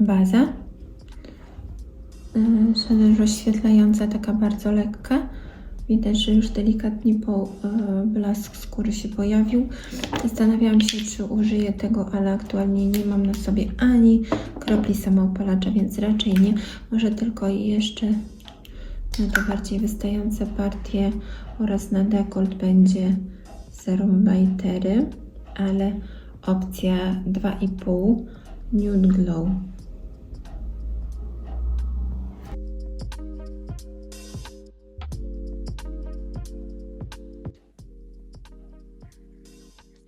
baza. Yy, Szalę rozświetlająca, taka bardzo lekka. Widać, że już delikatnie po yy, blask skóry się pojawił. Zastanawiałam się, czy użyję tego, ale aktualnie nie mam na sobie ani kropli samoopalacza, więc raczej nie. Może tylko jeszcze na te bardziej wystające partie oraz na dekolt będzie serum Bajtery, ale opcja 2,5 Nude Glow.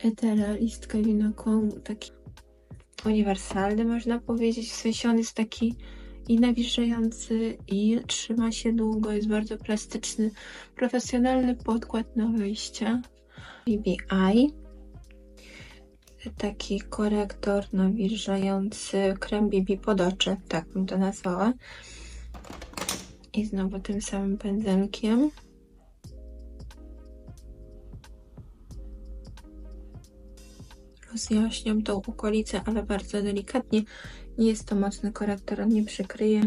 Etera, list Kevina Kong, taki uniwersalny można powiedzieć, w sensie on jest taki i nawieszający i trzyma się długo, jest bardzo plastyczny, profesjonalny podkład na wyjście. BBI, taki korektor nawilżający, krem BB pod oczy, tak bym to nazwała. I znowu tym samym pędzelkiem. Rozjaśniam tą okolicę, ale bardzo delikatnie. Nie jest to mocny korektor, on nie przykryje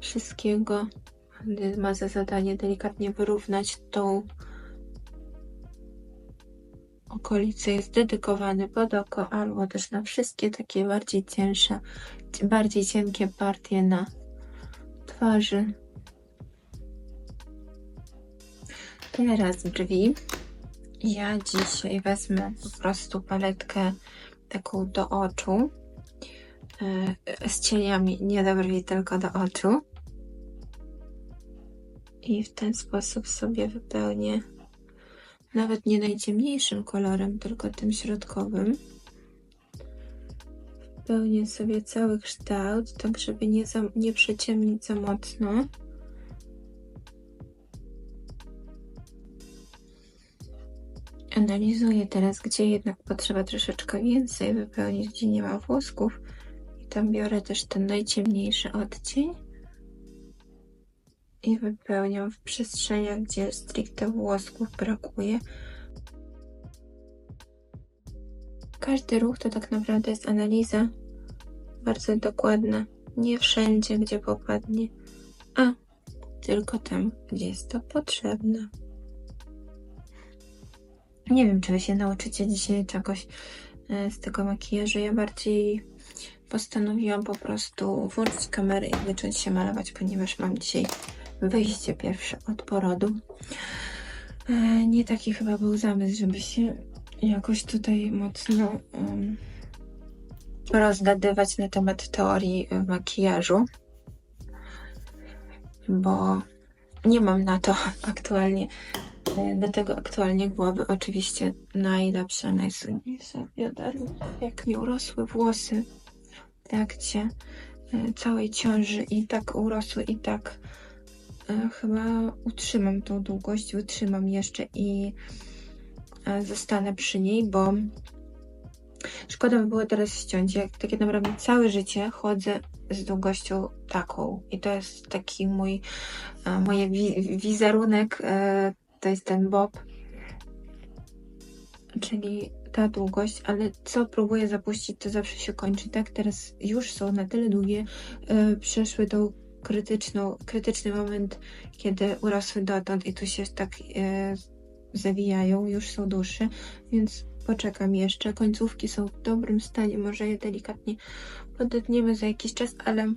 wszystkiego. Ma za zadanie delikatnie wyrównać tą okolicę. Jest dedykowany pod oko albo też na wszystkie takie bardziej cięższe, bardziej cienkie partie na twarzy. Teraz brwi. Ja dzisiaj wezmę po prostu paletkę taką do oczu e, z cieniami, nie tylko do oczu. I w ten sposób sobie wypełnię nawet nie najciemniejszym kolorem, tylko tym środkowym. Wypełnię sobie cały kształt, tak żeby nie, za, nie przeciemnić za mocno. Analizuję teraz, gdzie jednak potrzeba troszeczkę więcej wypełnić, gdzie nie ma włosków. I tam biorę też ten najciemniejszy odcień. I wypełniam w przestrzeniach, gdzie stricte włosków brakuje. Każdy ruch to tak naprawdę jest analiza bardzo dokładna. Nie wszędzie, gdzie popadnie, a tylko tam, gdzie jest to potrzebne. Nie wiem, czy wy się nauczycie dzisiaj czegoś e, z tego makijażu. Ja bardziej postanowiłam po prostu włączyć kamerę i zacząć się malować, ponieważ mam dzisiaj wyjście pierwsze od porodu. E, Nie taki chyba był zamysł, żeby się jakoś tutaj mocno um, rozgadywać na temat teorii makijażu, bo nie mam na to aktualnie. E, Do tego aktualnie byłaby oczywiście najlepsza, najsłynniejsza jak mi urosły włosy w trakcie całej ciąży i tak urosły i tak e, chyba utrzymam tą długość, wytrzymam jeszcze i e, zostanę przy niej, bo szkoda by było teraz ściąć. Jak takie naprawdę całe życie chodzę z długością taką i to jest taki mój, e, moje wi wizerunek, to jest ten bob, czyli ta długość, ale co próbuję zapuścić, to zawsze się kończy. Tak, teraz już są na tyle długie, e, przeszły tą krytyczną, krytyczny moment, kiedy urosły dotąd i tu się tak e, zawijają, już są dłuższe, więc poczekam jeszcze. Końcówki są w dobrym stanie, może je delikatnie podetniemy za jakiś czas, ale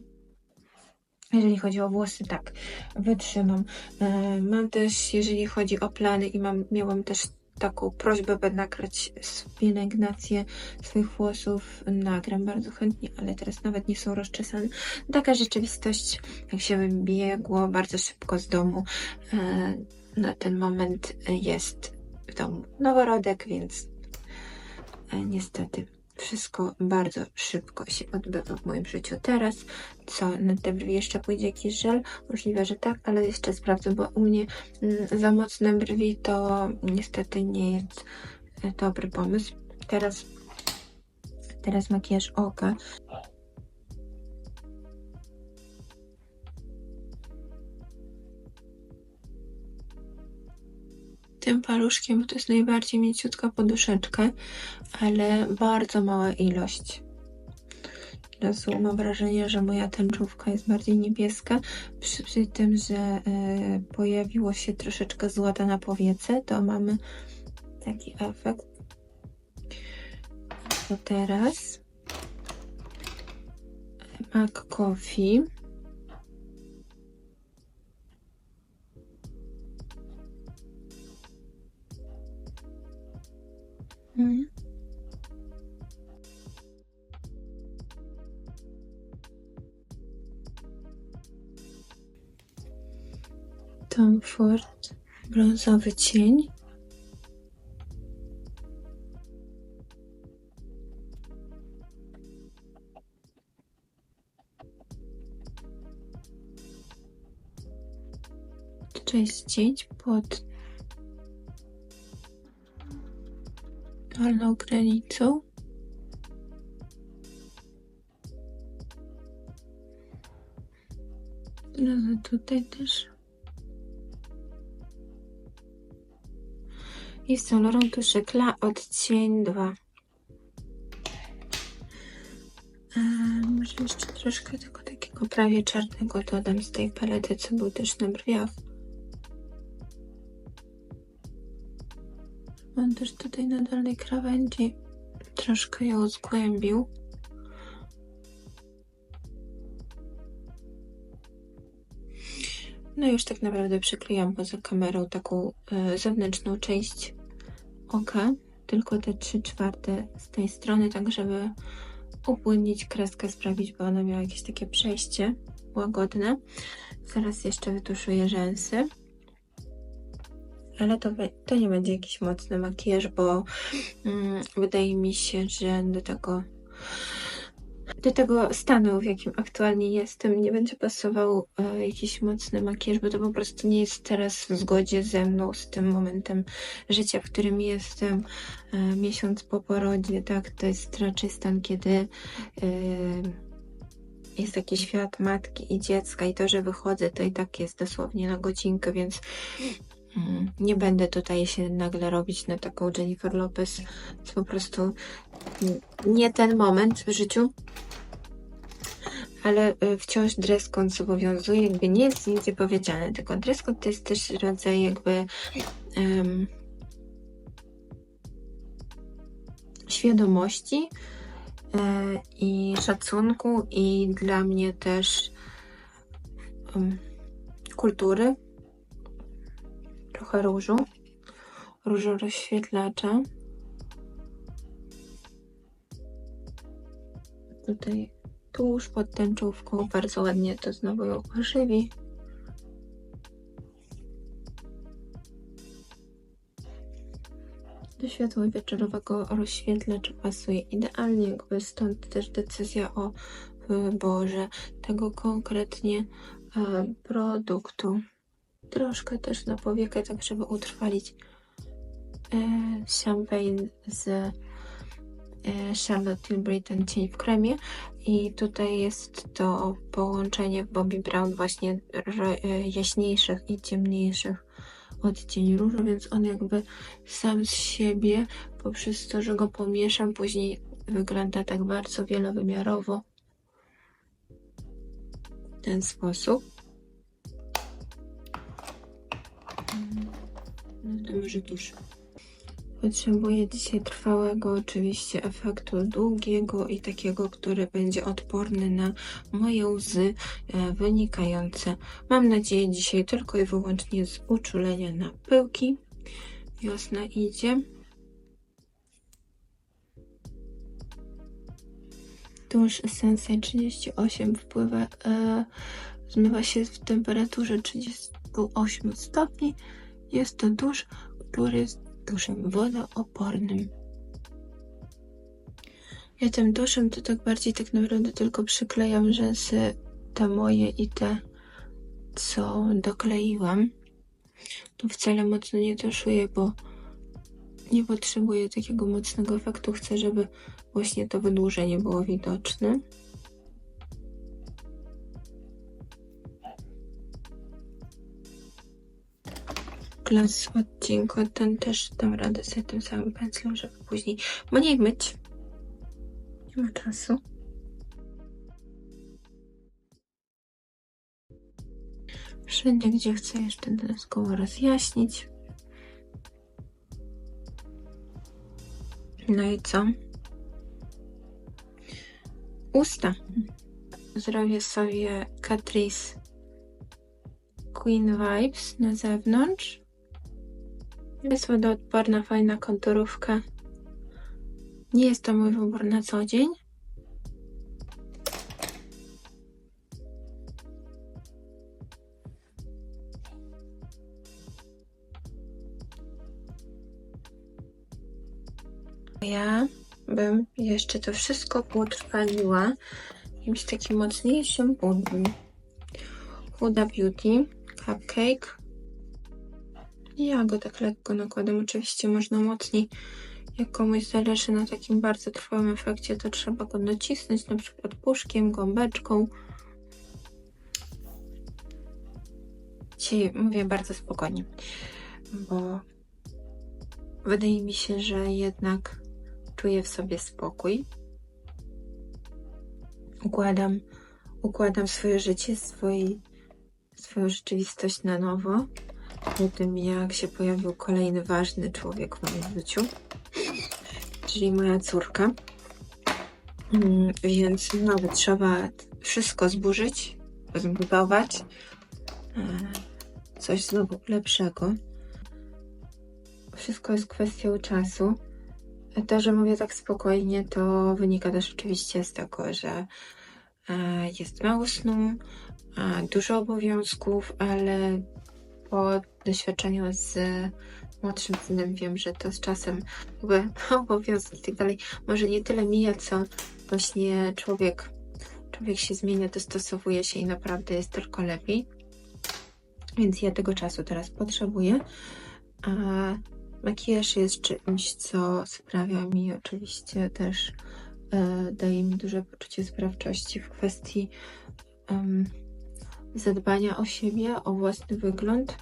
jeżeli chodzi o włosy, tak, wytrzymam. E, Mam też, jeżeli chodzi o plany i mam, miałam też taką prośbę, by nagrać pielęgnację swoich włosów. Nagram bardzo chętnie, ale teraz nawet nie są rozczesane. Taka rzeczywistość, jak się wybiegło bardzo szybko z domu, e, na ten moment jest w domu noworodek, więc e, niestety wszystko bardzo szybko się odbywa w moim życiu teraz. Co, na te brwi jeszcze pójdzie jakiś żel? Możliwe, że tak, ale jeszcze sprawdzę, bo u mnie mm, za mocne brwi to niestety nie jest e, dobry pomysł. Teraz Teraz makijaż oka. Tym paluszkiem, bo to jest najbardziej mięciutka poduszeczka, ale bardzo mała ilość. Od razu mam wrażenie, że moja tęczówka jest bardziej niebieska. Przy, przy tym, że e, pojawiło się troszeczkę złota na powiece, to mamy taki efekt. To teraz Mac Coffee. Brązowy cień. Część cięć pod dolną granicą. Zrazu tutaj też. I z kolorą tuszek La odcień 2. Eee, może jeszcze troszkę tego takiego prawie czarnego dodam z tej palety, co był też na brwiach. On też tutaj na dolnej krawędzi troszkę ją zgłębił. No już tak naprawdę przyklejam poza kamerą taką e, zewnętrzną część oka, tylko te 3 czwarte z tej strony, tak żeby upłynnić kreskę, sprawić, by ona miała jakieś takie przejście łagodne. Zaraz jeszcze wytuszuję rzęsy. Ale to, to nie będzie jakiś mocny makijaż, bo mm, wydaje mi się, że do tego do tego stanu, w jakim aktualnie jestem, nie będzie pasował e, jakiś mocny makijaż, bo to po prostu nie jest teraz w zgodzie ze mną, z tym momentem życia, w którym jestem e, miesiąc po porodzie, tak, to jest raczej stan, kiedy e, jest taki świat matki i dziecka i to, że wychodzę, to i tak jest dosłownie na godzinkę, więc mm, nie będę tutaj się nagle robić na taką Jennifer Lopez. To po prostu mm, nie ten moment w życiu. Ale y, wciąż dress code zobowiązuje, jakby nie jest nigdzie powiedziane, tylko dress code to jest też rodzaj jakby em, świadomości e, i szacunku i dla mnie też em, kultury. Trochę różu, różu rozświetlacza. Tutaj tuż pod tęczówką bardzo ładnie to znowu ją ożywi. Do światła wieczorowego rozświetlacz pasuje idealnie, jakby stąd też decyzja o wyborze tego konkretnie e, produktu. Troszkę też na powiekę, tak żeby utrwalić e, champagne z Charlotte Tilbury ten cień w kremie i tutaj jest to połączenie w Bobbi Brown właśnie e, jaśniejszych i ciemniejszych odcieni różu, więc on jakby sam z siebie poprzez to, że go pomieszam później wygląda tak bardzo wielowymiarowo w ten sposób. No to może tuż. Potrzebuję dzisiaj trwałego oczywiście efektu długiego i takiego, który będzie odporny na moje łzy e, wynikające. Mam nadzieję dzisiaj tylko i wyłącznie z uczulenia na pyłki. Wiosna idzie. Tuż Sensei 38 wpływa, e, zmywa się w temperaturze 38 stopni. Jest to dusz, który duszem wodoopornym. Ja tym duszem to tak bardziej tak naprawdę tylko przyklejam rzęsy te moje i te, co dokleiłam. Tu wcale mocno nie tuszuję, bo nie potrzebuję takiego mocnego efektu. Chcę, żeby właśnie to wydłużenie było widoczne. Klas odcinku, ten też dam radę sobie tym samym pędzlem, żeby później mniej myć. Nie ma czasu. Wszędzie, gdzie chcę jeszcze dodatkowo rozjaśnić. No i co? Usta. Zrobię sobie Catrice Queen Vibes na zewnątrz. Jest wodoodporna, fajna konturówka. Nie jest to mój wybór na co dzień. Ja bym jeszcze to wszystko utrwaliła jakimś takim mocniejszym pudrem. Huda Beauty Cupcake. Ja go tak lekko nakładam. Oczywiście można mocniej. Jak komuś zależy na takim bardzo trwałym efekcie, to trzeba go docisnąć, na przykład puszkiem, gąbeczką. Dzisiaj mówię bardzo spokojnie, bo wydaje mi się, że jednak czuję w sobie spokój. Układam, układam swoje życie, swój, swoją rzeczywistość na nowo. Po tym, jak się pojawił kolejny ważny człowiek w moim życiu, czyli moja córka. Mm, Więc znowu trzeba wszystko zburzyć, zbudować. e, Coś znowu lepszego. Wszystko jest kwestią czasu. To, że mówię tak spokojnie, to wynika też oczywiście z tego, że e, jest mało snu, dużo obowiązków, ale po doświadczeniu z młodszym synem wiem, że to z czasem jakby obowiązki i tak dalej może nie tyle mija, co właśnie człowiek, człowiek się zmienia, dostosowuje się i naprawdę jest tylko lepiej. Więc ja tego czasu teraz potrzebuję. A makijaż jest czymś, co sprawia mi oczywiście też, e, daje mi duże poczucie sprawczości w kwestii em, zadbania o siebie, o własny wygląd.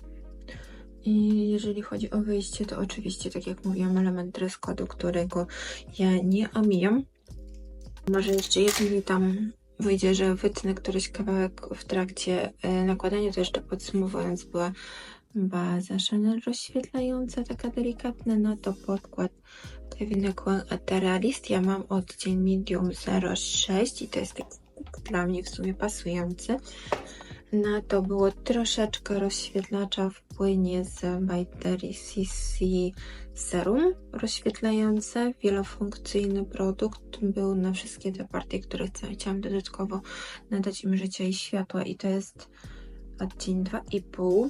I jeżeli chodzi o wyjście, to oczywiście, tak jak mówiłam, element dress którego ja nie omijam. Może jeszcze jeden mi tam wyjdzie, że wytnę któryś kawałek w trakcie e, nakładania, to jeszcze podsumowując, była baza Chanel rozświetlająca, taka delikatna, no to podkład Kevin Kwan Ateralist. Ja mam odcień Medium 06 i to jest taki dla mnie w sumie pasujący. Na to było troszeczkę rozświetlacza w płynie z Bytery CC Serum rozświetlające, wielofunkcyjny produkt. Był na wszystkie te partie, które chcia- chciałam dodatkowo nadać im życia i światła i to jest odcień 2,5.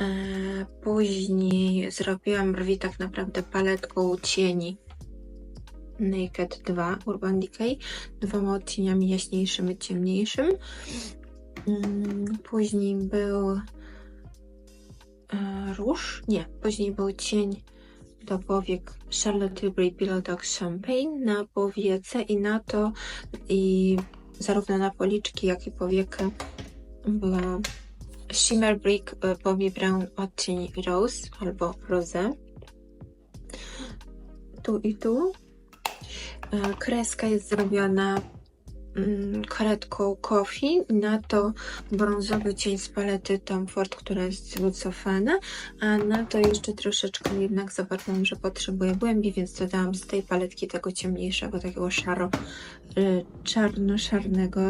Eee, Później zrobiłam brwi tak naprawdę paletką cieni Naked 2 Urban Decay, dwoma odcieniami jaśniejszym i ciemniejszym. Mm, Później był e, róż, nie, później był cień do powiek Charlotte Tilbury Pillow Talk Champagne na powiece i na to i zarówno na policzki, jak i powiekę była Shimmer Brick e, Bobby Brown odcień Rose albo Rose. Tu i tu. E, Kreska jest zrobiona karetką Coffee. Na to brązowy cień z palety Tom Ford, która jest wycofana. A na to jeszcze troszeczkę jednak zobaczyłam, że potrzebuję głębi, więc dodałam z tej paletki tego ciemniejszego, takiego szaro, y, czarno-szarnego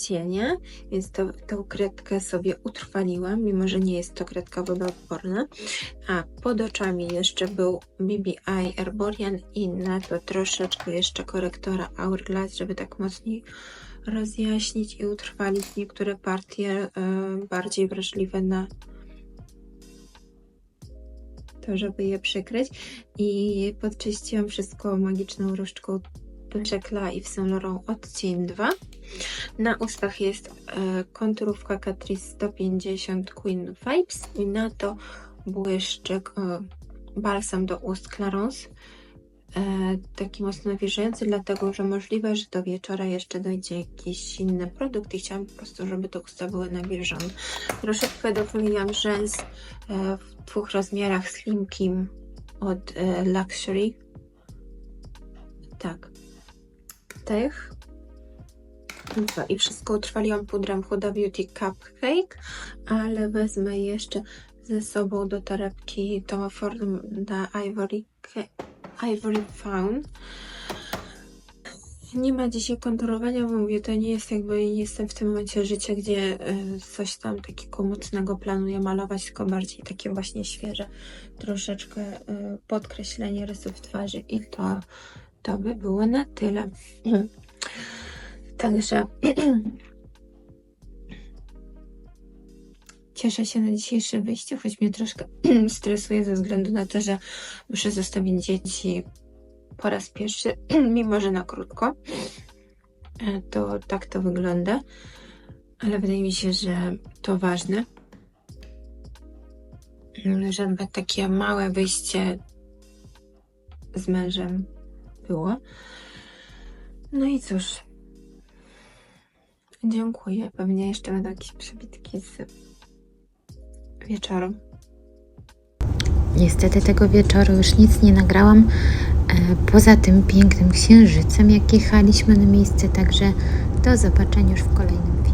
e, cienia. Więc to, tą kredkę sobie utrwaliłam, mimo że nie jest to kredka wodoodporna. A pod oczami jeszcze był BBI Herborian i na to troszeczkę jeszcze korektora Hourglass, żeby tak mocniej rozjaśnić i utrwalić niektóre partie e, bardziej wrażliwe na to, żeby je przykryć. I podczyściłam wszystko magiczną różdżką Duchekla i w Saint Laurent odcień 2. Na ustach jest e, konturówka Catrice 150 Queen Vibes i na to błyszczyk e, balsam do ust Clarence. E, taki mocno nawilżający, dlatego że możliwe, że do wieczora jeszcze dojdzie jakiś inny produkt i chciałam po prostu, żeby te usta były nawilżone. Troszeczkę dokleiłam rzęs w dwóch rozmiarach Slim Kim od Luxury. Tak. Tych. I wszystko utrwaliłam pudrem Huda Beauty Cupcake, ale wezmę jeszcze ze sobą do torebki Toma Forda Ivory, Ivory Fawn. Nie ma dzisiaj konturowania, bo mówię, to nie jest jakby, nie jestem w tym momencie życia, gdzie y, coś tam takiego mocnego planuję malować, tylko bardziej takie właśnie świeże, troszeczkę y, podkreślenie rysów twarzy i to, to by było na tyle. Także cieszę się na dzisiejsze wyjście, choć mnie troszkę stresuje ze względu na to, że muszę zostawić dzieci po raz pierwszy, mimo że na krótko. E, To tak to wygląda, ale wydaje mi się, że to ważne, żeby takie małe wyjście z mężem było. No i cóż, dziękuję. Pewnie jeszcze będą jakieś przebitki z wieczoru. Niestety tego wieczoru już nic nie nagrałam, e, poza tym pięknym księżycem, jak jechaliśmy na miejsce, także do zobaczenia już w kolejnym filmie.